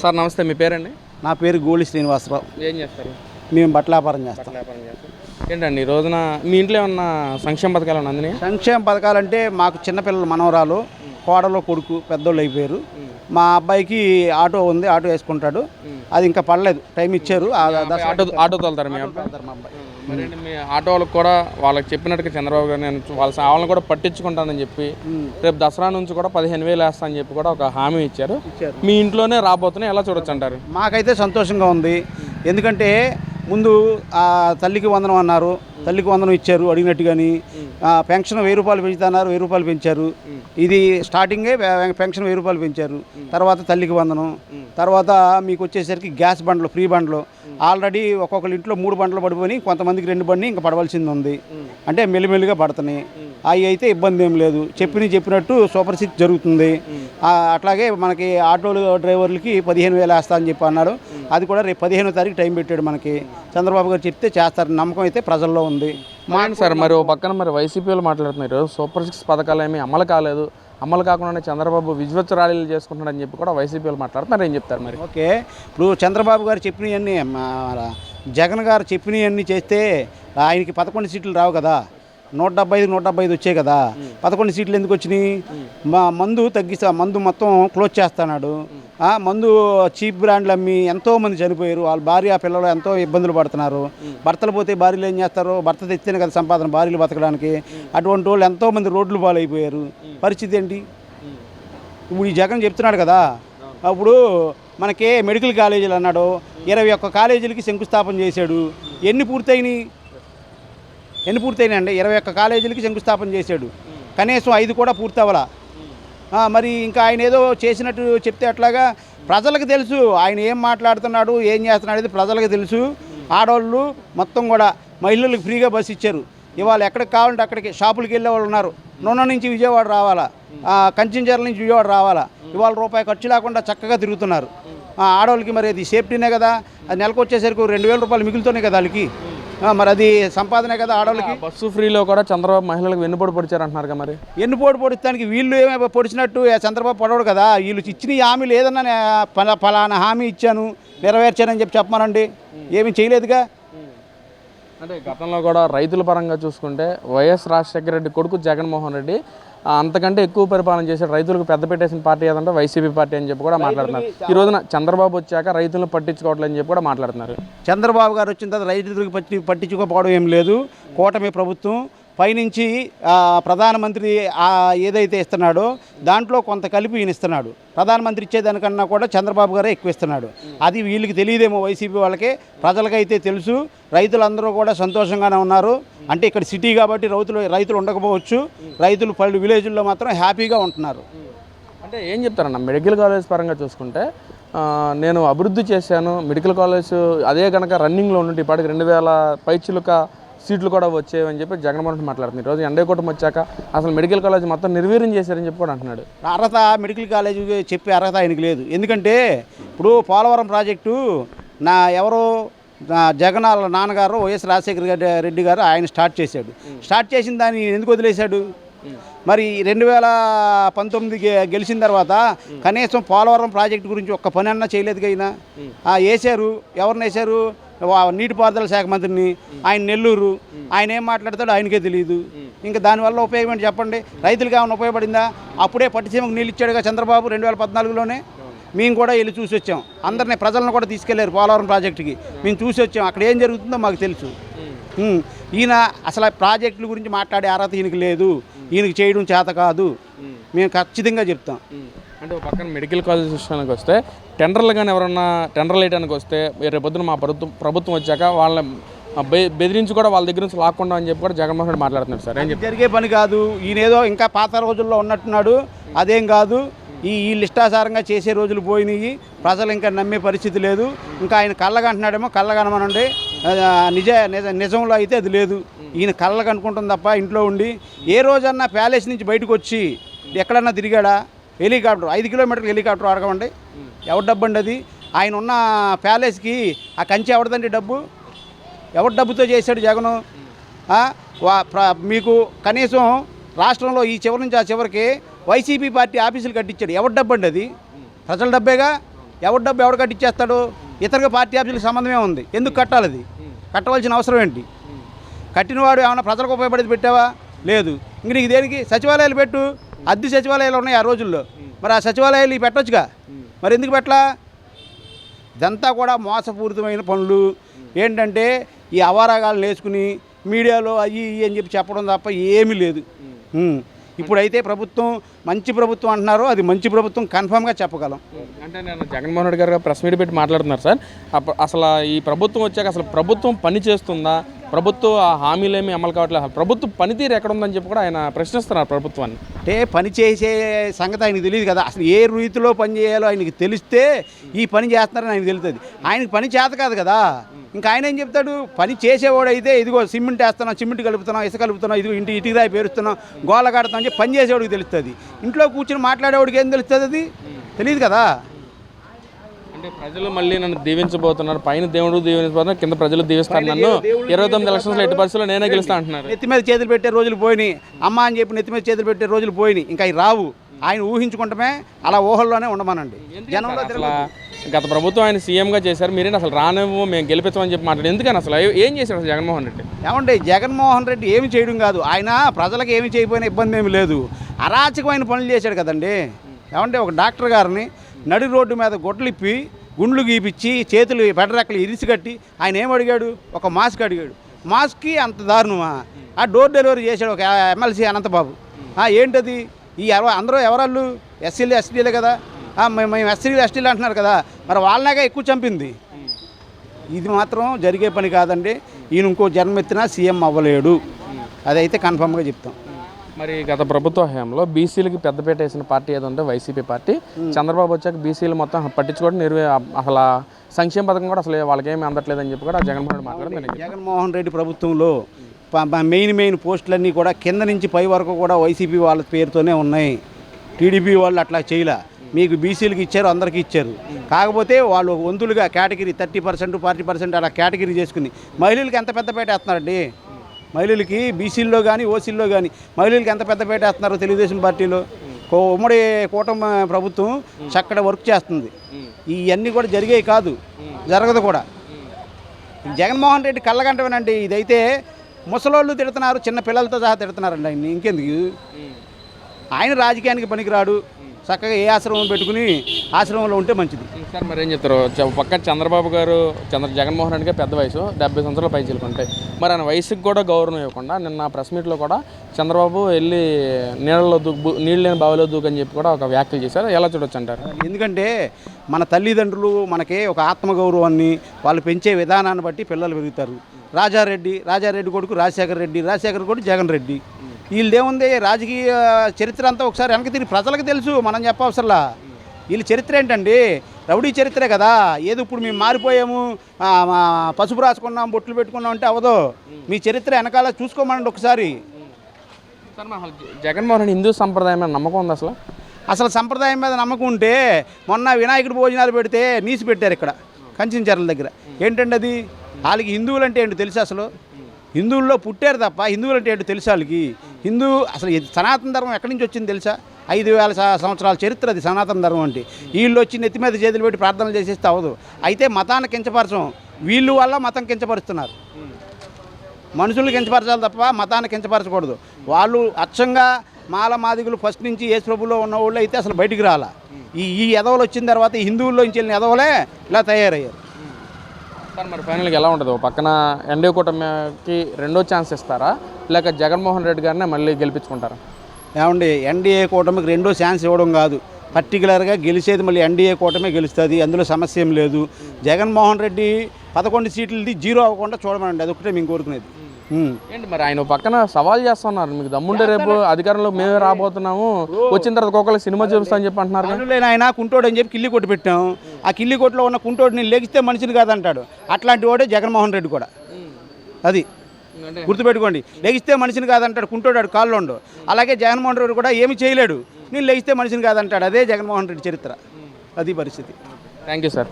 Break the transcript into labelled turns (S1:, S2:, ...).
S1: Sir నమస్తే మీ పేరండి?
S2: నా పేరు గోళి శ్రీనివాసరావు.
S1: ఏం చేస్తారు?
S2: మేము బట్టల వ్యాపారం చేస్తాం.
S1: ఏంటండి ఈ రోజున మీ ఇంట్లో ఏమన్నా సంక్షేమ పథకాలు అందినాయి
S2: సంక్షేమ పథకాలంటే మాకు చిన్నపిల్లల మనవరాలు కోడలో కొడుకు పెద్దోళ్ళు అయిపోయారు. మా అబ్బాయికి ఆటో ఉంది ఆటో వేసుకుంటాడు. అది ఇంకా పడలేదు టైం ఇచ్చారు.
S1: ఆటో ఆటో తోలుతారు మీ అబ్బాయి? ఆటో వాళ్ళకి కూడా వాళ్ళకి చెప్పినట్టుగా చంద్రబాబు గారు నేను వాళ్ళ వాళ్ళని కూడా పట్టించుకుంటానని చెప్పి రేపు దసరా నుంచి కూడా పదిహేను వేలు వేస్తా అని చెప్పి కూడా ఒక హామీ ఇచ్చారు. మీ ఇంట్లోనే రాబోతున్నాయి ఎలా చూడొచ్చు అంటారు?
S2: మాకైతే సంతోషంగా ఉంది. ఎందుకంటే ముందు ఆ తల్లికి వందనం అన్నారు. తల్లికి వందనం ఇచ్చారు అడిగినట్టు కానీ పెన్షన్ వెయ్యి రూపాయలు పెంచుతున్నారు వెయ్యి రూపాయలు పెంచారు. ఇది స్టార్టింగే పెన్షన్ వెయ్యి రూపాయలు పెంచారు. తర్వాత తల్లికి వందనం. తర్వాత మీకు వచ్చేసరికి గ్యాస్ బండ్లు ఫ్రీ బండ్లు. ఆల్రెడీ ఒక్కొక్కరి ఇంట్లో మూడు బండ్లు పడిపోయి కొంతమందికి రెండు బండి ఇంకా పడవలసింది ఉంది. అంటే మెల్లిమెల్లిగా పడుతున్నాయి. అవి అయితే ఇబ్బంది ఏం లేదు. చెప్పిన చెప్పినట్టు సూపర్ సిక్స్ జరుగుతుంది. అట్లాగే మనకి ఆటోలు డ్రైవర్లకి పదిహేను వేలు వేస్తా అని చెప్పి అన్నాడు అది కూడా రేపు పదిహేనో తారీఖు టైం పెట్టాడు మనకి. చంద్రబాబు గారు చెప్తే చేస్తారు. నమ్మకం అయితే ప్రజల్లో ఉంది.
S1: మాకు సార్ మరి ఓ పక్కన మరి వైసీపీ వాళ్ళు మాట్లాడుతున్నారు. సూపర్ సిక్స్ పథకాలు ఏమీ అమలు కాలేదు. అమలు కాకుండానే చంద్రబాబు విజువత్స ర్యాలీలు చేసుకుంటున్నాడని చెప్పి కూడా వైసీపీ వాళ్ళు మాట్లాడుతున్నారు. ఏం చెప్తారు మరి?
S2: ఓకే. ఇప్పుడు చంద్రబాబు గారు చెప్పినవన్నీ జగన్ గారు చెప్పినవన్నీ చేస్తే ఆయనకి పదకొండు సీట్లు రావు కదా. నూట డెబ్బై ఐదు నూట డెబ్బై ఐదు వచ్చాయి కదా. పదకొండు సీట్లు ఎందుకు వచ్చినాయి? మా మందు తగ్గిస్తా మందు మొత్తం క్లోజ్ చేస్తున్నాడు. ఆ, మందు చీప్ బ్రాండ్లు అమ్మి ఎంతో మంది చనిపోయారు. వాళ్ళ భార్య పిల్లలు ఎంతో ఇబ్బందులు పడుతున్నారు. భర్తలు పోతే భార్యలు ఏం చేస్తారు? భర్త తెస్తేనే కదా సంపాదన భార్యలు బతకడానికి. అటువంటి వాళ్ళు ఎంతోమంది రోడ్లు పాలైపోయారు. పరిస్థితి ఏంటి? ఇప్పుడు ఈ జగన్ చెప్తున్నాడు కదా. అప్పుడు మనకి మెడికల్ కాలేజీలు అన్నాడు. ఇరవై ఒక్క కాలేజీలకి శంకుస్థాపన చేశాడు. ఎన్ని పూర్తయినాయి? ఎన్ని పూర్తయినాయండి? ఇరవై ఒక్క కాలేజీలకి శంకుస్థాపన చేశాడు. కనీసం ఐదు కూడా పూర్తి మరి ఇంకా ఆయన ఏదో చేసినట్టు చెప్తే అట్లాగా ప్రజలకు తెలుసు. ఆయన ఏం మాట్లాడుతున్నాడు ఏం చేస్తున్నాడు అనేది ప్రజలకు తెలుసు. ఆడవాళ్ళు మొత్తం కూడా మహిళలకు ఫ్రీగా బస్సు ఇచ్చారు. ఇవాళ ఎక్కడికి కావాలంటే అక్కడికి షాపులకి వెళ్ళే వాళ్ళు ఉన్నారు. నూనె నుంచి విజయవాడ రావాలా? ఆ, కంచెంచర్ల నుంచి విజయవాడ రావాలా? ఇవాళ రూపాయి ఖర్చు లేకుండా చక్కగా తిరుగుతున్నారు. ఆడవాళ్ళకి మరి అది సేఫ్టీనే కదా. అది నెలకు వచ్చేసరికి రెండు వేల రూపాయలు మిగులుతున్నాయి కదా వాళ్ళకి. మరి అది సంపాదనే కదా ఆడవాళ్ళకి.
S1: బస్సు ఫ్రీలో కూడా చంద్రబాబు మహిళలకు వెన్నుపోటు పొడిచారు అంటున్నారు కదా మరి.
S2: ఎన్ని పోటు పొడిస్తానికి వీళ్ళు ఏమో పొడిచినట్టు చంద్రబాబు పొడవడు కదా. వీళ్ళు ఇచ్చిన ఈ హామీలు ఏదన్నా నే- పలా- పలానా హామీ ఇచ్చాను నెరవేర్చానని చెప్పి చెప్పమానండి. ఏమీ చేయలేదుగా.
S1: అంటే గతంలో కూడా రైతుల పరంగా చూసుకుంటే వైఎస్ రాజశేఖర రెడ్డి కొడుకు జగన్మోహన్ రెడ్డి అంతకంటే ఎక్కువ పరిపాలన చేసే రైతులకు పెద్ద పెట్టేసిన పార్టీ ఏదంటే వైసీపీ పార్టీ అని చెప్పి కూడా మాట్లాడుతున్నారు. ఈ రోజున చంద్రబాబు వచ్చాక రైతులను పట్టించుకోవట్లేదు అని చెప్పి కూడా మాట్లాడుతున్నారు.
S2: చంద్రబాబు గారు వచ్చిన తర్వాత రైతులకు పట్టి పట్టించుకోకపోవడం ఏం లేదు. కూటమి ప్రభుత్వం పైనుంచి ప్రధానమంత్రి ఏదైతే ఇస్తున్నాడో దాంట్లో కొంత కలిపి ఈయన ఇస్తున్నాడు. ప్రధానమంత్రి ఇచ్చేదానికన్నా కూడా చంద్రబాబు గారే ఎక్కువ ఇస్తున్నాడు. అది వీళ్ళకి తెలియదేమో వైసీపీ వాళ్ళకి. ప్రజలకైతే తెలుసు. రైతులందరూ కూడా సంతోషంగానే ఉన్నారు. అంటే ఇక్కడ సిటీ కాబట్టి రైతులు రైతులు ఉండకపోవచ్చు. రైతులు పలు విలేజ్ల్లో మాత్రం హ్యాపీగా ఉంటున్నారు.
S1: అంటే ఏం చెప్తారన్న మెడికల్ కాలేజ్ పరంగా చూసుకుంటే నేను అభివృద్ధి చేశాను. మెడికల్ కాలేజ్ అదే కనుక రన్నింగ్లో ఉండి ఇప్పటికి రెండు వేల పైచిలుక సీట్లు కూడా వచ్చేవని చెప్పి జగన్మోహన్ రెడ్డి మాట్లాడుతుంది ఈరోజు ఎండకోటం వచ్చాక అసలు మెడికల్ కాలేజ్ మొత్తం నిర్వీర్యం చేశారని చెప్పి కూడా అంటున్నాడు.
S2: అర్హత మెడికల్ కాలేజ్ చెప్పే అర్హత ఆయనకి లేదు. ఎందుకంటే ఇప్పుడు పోలవరం ప్రాజెక్టు నా ఎవరో జగన్ వాళ్ళ నాన్నగారు వైఎస్ రాజశేఖర గారి- రెడ్డి గారు ఆయన స్టార్ట్ చేశాడు. స్టార్ట్ చేసిన దాన్ని ఎందుకు వదిలేశాడు? మరి రెండు వేల పంతొమ్మిది గె- గెలిచిన తర్వాత కనీసం పోలవరం ప్రాజెక్టు గురించి ఒక్క పని అన్నా చేయలేదు అయినా వేశారు. ఎవరిని వేశారు? నీటిపారుదల శాఖ మంత్రిని ఆయన నెల్లూరు ఆయన ఏం మాట్లాడతాడో ఆయనకే తెలియదు ఇంకా దానివల్ల ఉపయోగం ఏంటి చెప్పండి? రైతులకు ఏమైనా ఉపయోగపడిందా? అప్పుడే పట్టిసీమకు నీళ్ళు ఇచ్చాడుగా చంద్రబాబు రెండు వేల పద్నాలుగులోనే. మేము కూడా వెళ్ళి చూసి వచ్చాం. అందరినీ ప్రజలను కూడా తీసుకెళ్ళారు పోలవరం ప్రాజెక్టుకి. మేము చూసి వచ్చాం. అక్కడ ఏం జరుగుతుందో మాకు తెలుసు. ఈయన అసలు ఆ ప్రాజెక్టుల గురించి మాట్లాడే అర్హత ఈయనకి లేదు. ఈయనకి చేయడం చేత కాదు. మేము ఖచ్చితంగా చెప్తాం.
S1: అంటే ఒక పక్కన మెడికల్ కాలేజ్ విషయానికి వస్తే టెండర్లు కానీ ఎవరన్నా టెండర్లు వేయడానికి వస్తే రేపు పొద్దున మా ప్రభుత్వం ప్రభుత్వం వచ్చాక వాళ్ళ బె- బెదిరించి కూడా వాళ్ళ దగ్గర నుంచి లాక్కుండా అని చెప్పి కూడా జగన్మోహన్ రెడ్డి మాట్లాడుతున్నారు సార్. ఏం
S2: జరిగే పని కాదు. ఈయన ఏదో ఇంకా పాత రోజుల్లో ఉన్నట్టున్నాడు. అదేం కాదు. ఈ ఈ లిష్టాసారంగా చేసే రోజులు పోయినాయి. ప్రజలు ఇంకా నమ్మే పరిస్థితి లేదు. ఇంకా ఆయన కళ్ళగంటున్నాడేమో కళ్ళగనమనండి నిజ నిజ నిజంలో అయితే అది లేదు. ఈయన కళ్ళకు అనుకుంటుంది తప్ప ఇంట్లో ఉండి ఏ రోజన్నా ప్యాలెస్ నుంచి బయటకు వచ్చి ఎక్కడన్నా తిరిగాడా? హెలికాప్టర్ ఐదు కిలోమీటర్లు హెలికాప్టర్ అడగమండి ఎవరి డబ్బు అండి అది? ఆయన ఉన్న ప్యాలెస్కి ఆ కంచె ఎవరిదండి డబ్బు? ఎవరి డబ్బుతో చేశాడు జగను? మీకు కనీసం రాష్ట్రంలో ఈ చివరి నుంచి ఆ చివరికి వైసీపీ పార్టీ ఆఫీసులు కట్టించాడు. ఎవరి డబ్బు అండి అది? ప్రజల డబ్బేగా? ఎవరి డబ్బు ఎవరు కట్టిచ్చేస్తాడు? ఇతర పార్టీ ఆఫీసులకు సంబంధమే ఉంది. ఎందుకు కట్టాలి అది? కట్టవలసిన అవసరం ఏంటి? కట్టినవాడు ఏమైనా ప్రజలకు ఉపయోగపడేది పెట్టావా? లేదు. ఇంక నీకు దేనికి? సచివాలయాలు పెట్టు. అద్దె సచివాలయాలు ఉన్నాయి ఆ రోజుల్లో. మరి ఆ సచివాలయాలు ఇవి పెట్టొచ్చుగా? మరి ఎందుకు పెట్టలా? ఇదంతా కూడా మోసపూరితమైన పనులు. ఏంటంటే ఈ అవారాగాలను వేసుకుని మీడియాలో అయ్యి అని చెప్పి చెప్పడం తప్ప ఏమీ లేదు. ఇప్పుడైతే ప్రభుత్వం మంచి ప్రభుత్వం అంటున్నారు. అది మంచి ప్రభుత్వం కన్ఫామ్గా చెప్పగలం.
S1: అంటే నేను జగన్మోహన్ రెడ్డి గారు ప్రెస్ మీట్ పెట్టి మాట్లాడుతున్నారు సార్. అప్ప- అసలు ఈ ప్రభుత్వం వచ్చాక అసలు ప్రభుత్వం పని చేస్తుందా? ప్రభుత్వ హామీలు ఏమీ అమలు కావట్లేదు. ప్రభుత్వ పనితీరు ఎక్కడ ఉందని చెప్పి కూడా ఆయన ప్రశ్నిస్తున్నారు ప్రభుత్వాన్ని.
S2: అంటే పని చేసే సంగతి ఆయనకు తెలియదు కదా. అసలు ఏ రీతిలో పని చేయాలో ఆయనకి తెలిస్తే ఈ పని చేస్తున్నారని ఆయనకు తెలుస్తుంది. ఆయనకి పని చేత కాదు కదా. ఇంకా ఆయన ఏం చెప్తాడు? పని చేసేవాడైతే ఇదిగో సిమెంట్ వేస్తున్నాం సిమెంట్ కలుపుతున్నాం ఇసుక కలుపుతున్నాం ఇదిగో ఇంటి ఇటుక రాయి పేరుస్తున్నాం గోల కడతాం అని చెప్పి పని చేసేవాడికి తెలుస్తుంది. ఇంట్లో కూర్చొని మాట్లాడేవాడికి ఏం తెలుస్తుంది అది? తెలియదు కదా.
S1: అంటే ప్రజలు మళ్ళీ నన్ను దీవించబోతున్నారు. పైన దేవుడు దీవించబోతున్నారు. కింద ప్రజలు దీవిస్తారు. నన్ను ఇరవై తొమ్మిది ఎలక్షన్స్లో ఎట్టి పరిస్థితుల్లో నేనే గెలుస్తా అంటున్నారు.
S2: నెత్తి మీద చేతులు పెట్టే రోజులు పోయినాయి. అమ్మ అని చెప్పి నెత్తి మీద చేతులు పెట్టే రోజులు పోయినాయి. ఇంకా అవి రావు. ఆయన ఊహించుకుంటమే అలా ఊహల్లోనే ఉండమనండి. జనంలో
S1: గత ప్రభుత్వం ఆయన సీఎంగా చేశారు. మీరేంటి అసలు రానివ్వు మేము గెలిపించమని చెప్పి మాట్లాడు ఎందుకని అసలు? ఏం చేశారు అసలు జగన్మోహన్ రెడ్డి?
S2: ఏమంటే జగన్మోహన్ రెడ్డి ఏమి చేయడం కాదు. ఆయన ప్రజలకు ఏమి చేయకపోయినా ఇబ్బంది ఏమి లేదు. అరాచకమైన పనులు చేశాడు కదండి. ఏమంటే ఒక డాక్టర్ గారిని నడి రోడ్డు మీద గుడ్లు ఇప్పి గుండ్లు గీపిచ్చి చేతులు బెడరెక్కలు ఇరిసి కట్టి ఆయన ఏం అడిగాడు? ఒక మాస్క్ అడిగాడు. మాస్క్కి అంత దారుణమా? ఆ డోర్ డెలివరీ చేశాడు ఒక ఎమ్మెల్సీ అనంతబాబు. ఏంటది? ఈ ఎవ- అందరూ ఎవరాళ్ళు? ఎస్సీలు ఎస్టీలే కదా. మేము మేము ఎస్సీలు ఎస్టీలు అంటున్నారు కదా. మరి వాళ్ళలాగా ఎక్కువ చంపింది. ఇది మాత్రం జరిగే పని కాదండి. ఈయన ఇంకో జన్మెత్తినా సీఎం అవ్వలేడు. అదైతే కన్ఫామ్గా చెప్తాం.
S1: మరి గత ప్రభుత్వ హయాంలో బీసీలకి పెద్దపేట వేసిన పార్టీ ఏదో ఉంటే వైసీపీ పార్టీ. చంద్రబాబు వచ్చాక బీసీలు మొత్తం పట్టించుకోవడం నిర్వే అసలు సంక్షేమ పథకం కూడా అసలు వాళ్ళకి ఏమీ అందట్లేదని చెప్పి కూడా జగన్మోహన్ రెడ్డి మాట్లాడారు
S2: జగన్మోహన్ రెడ్డి ప్రభుత్వంలో మెయిన్ మెయిన్ పోస్టులన్నీ కూడా కింద నుంచి పై వరకు కూడా వైసీపీ వాళ్ళ పేరుతోనే ఉన్నాయి. టీడీపీ వాళ్ళు అట్లా చేయలే. మీకు బీసీలకు ఇచ్చారు అందరికీ ఇచ్చారు. కాకపోతే వాళ్ళు వంతులుగా category thirty percent forty percent అలా కేటగిరీ చేసుకుని మహిళలకు ఎంత పెద్దపేట వేస్తున్నారండి మహిళలకి బీసీల్లో కానీ ఓసీల్లో కానీ మహిళలకి ఎంత పెద్దపేట వేస్తున్నారో తెలుగుదేశం పార్టీలో. ఉమ్మడి కూటమి ప్రభుత్వం చక్కడ వర్క్ చేస్తుంది. ఇవన్నీ కూడా జరిగేవి కాదు. జరగదు కూడా. జగన్మోహన్ రెడ్డి కళ్ళగంటవేనండి ఇదైతే ముసలోళ్ళు తిడుతున్నారు చిన్న పిల్లలతో సహా తిడుతున్నారండి ఆయన ఇంకెందుకు? ఆయన రాజకీయానికి పనికిరాడు. చక్కగా ఏ ఆశ్రమం పెట్టుకుని ఆశ్రమంలో ఉంటే మంచిది.
S1: సార్ మరి ఏం చెప్తారు? పక్క చంద్రబాబు గారు చంద్ర జగన్మోహన్ రెడ్డి గారు పెద్ద వయసు. డెబ్బై సంవత్సరాల పై ఉంటాయి మరి ఆయన వయసుకి కూడా గౌరవం ఇవ్వకుండా నిన్న ప్రెస్ మీట్లో కూడా చంద్రబాబు వెళ్ళి నీళ్ళలో దూకు నీళ్ళు లేని బావిలో దూకని చెప్పి కూడా ఒక వ్యాఖ్యలు చేశారు. ఎలా చూడొచ్చు అంటారు?
S2: ఎందుకంటే మన తల్లిదండ్రులు మనకి ఒక ఆత్మగౌరవాన్ని వాళ్ళు పెంచే విధానాన్ని బట్టి పిల్లలు పెరుగుతారు. రాజారెడ్డి రాజారెడ్డి కొడుకు రాజశేఖర రెడ్డి రాజశేఖర కొడుకు జగన్ రెడ్డి. వీళ్ళదేముంది రాజకీయ చరిత్ర అంతా ఒకసారి వెనక్కి తిరిగి ప్రజలకు తెలుసు మనం చెప్పవసరలా. వీళ్ళ చరిత్ర ఏంటండి? రౌడీ చరిత్రే కదా. ఏదో ఇప్పుడు మేము మారిపోయాము పసుపు రాసుకున్నాం బొట్లు పెట్టుకున్నాం అంటే అవదో మీ చరిత్ర వెనకాల చూసుకోమనండి ఒకసారి.
S1: జగన్మోహన్ రెడ్డి హిందూ సంప్రదాయం మీద నమ్మకం ఉంది అసలు?
S2: అసలు సంప్రదాయం మీద నమ్మకం ఉంటే మొన్న వినాయకుడి భోజనాలు పెడితే నీసి పెట్టారు ఇక్కడ కంచించర్ల దగ్గర. ఏంటండి అది? వాళ్ళకి హిందువులు అంటే ఏంటో తెలుసు అసలు? హిందువుల్లో పుట్టారు తప్ప హిందువులు అంటే ఏంటో తెలుసు వాళ్ళకి? హిందూ అసలు సనాతన ధర్మం ఎక్కడి నుంచి వచ్చింది తెలుసా? ఐదు వేల సంవత్సరాల చరిత్ర అది సనాతన ధర్మం అంటే. వీళ్ళు వచ్చి నెత్తి మీద చేతులు పెట్టి ప్రార్థనలు చేసేస్తే అవ్వదు. అయితే మతాన్ని కించపరచం. వీళ్ళు వల్ల మతం కించపరుస్తున్నారు. మనుషులు కించపరచాలి తప్ప మతాన్ని కించపరచకూడదు. వాళ్ళు అచ్చంగా మాల మాదిగులు ఫస్ట్ నుంచి యేసు ప్రభులో ఉన్న వాళ్ళు అయితే అసలు బయటికి రాలా. ఈ ఈ ఎదవలు వచ్చిన తర్వాత ఈ హిందువుల్లో నుంచి వెళ్ళిన ఎదవలే ఇలా తయారయ్యారు.
S1: సార్ మరి ఫైనల్గా ఎలా ఉంటుంది? పక్కన ఎన్డీఏ కూటమికి రెండో ఛాన్స్ ఇస్తారా? లేక జగన్మోహన్ రెడ్డి గారినే మళ్ళీ గెలిపించుకుంటారా?
S2: ఏమండి ఎన్డీఏ కూటమికి రెండో ఛాన్స్ ఇవ్వడం కాదు. పర్టికులర్గా గెలిచేది మళ్ళీ ఎన్డీఏ కూటమే గెలుస్తుంది. అందులో సమస్య ఏం లేదు. జగన్మోహన్ రెడ్డి పదకొండు సీట్లది జీరో అవ్వకుండా చూడమనండి. అదొకటే మేము కోరుకునేది.
S1: ఏంటి మరి ఆయన పక్కన సవాల్ చేస్తున్నారు. మీకు దమ్ముంటే రేపు అధికారంలో మేమే రాబోతున్నాము. వచ్చిన తర్వాత ఒక్కొక్కరు సినిమా చూపిస్తామని చెప్పి అంటున్నారు
S2: ఆయన కుంటోడు అని చెప్పి కిల్లి కొట్టి పెట్టాం. ఆ కిల్లి కొట్టులో ఉన్న కుంటోడిని లెగిస్తే మనిషిని కాదంటాడు. అట్లాంటి వాడే జగన్మోహన్ రెడ్డి కూడా. అది. గుర్తుపెట్టుకోండి. లెగిస్తే మనిషిని కాదంటాడు కుంటోడాడు కాళ్ళోండు. అలాగే జగన్మోహన్ రెడ్డి కూడా ఏమి చేయలేడు. నేను లెగిస్తే మనిషిని కాదంటాడు. అదే జగన్మోహన్ రెడ్డి చరిత్ర. అది పరిస్థితి.
S1: Thank you sir.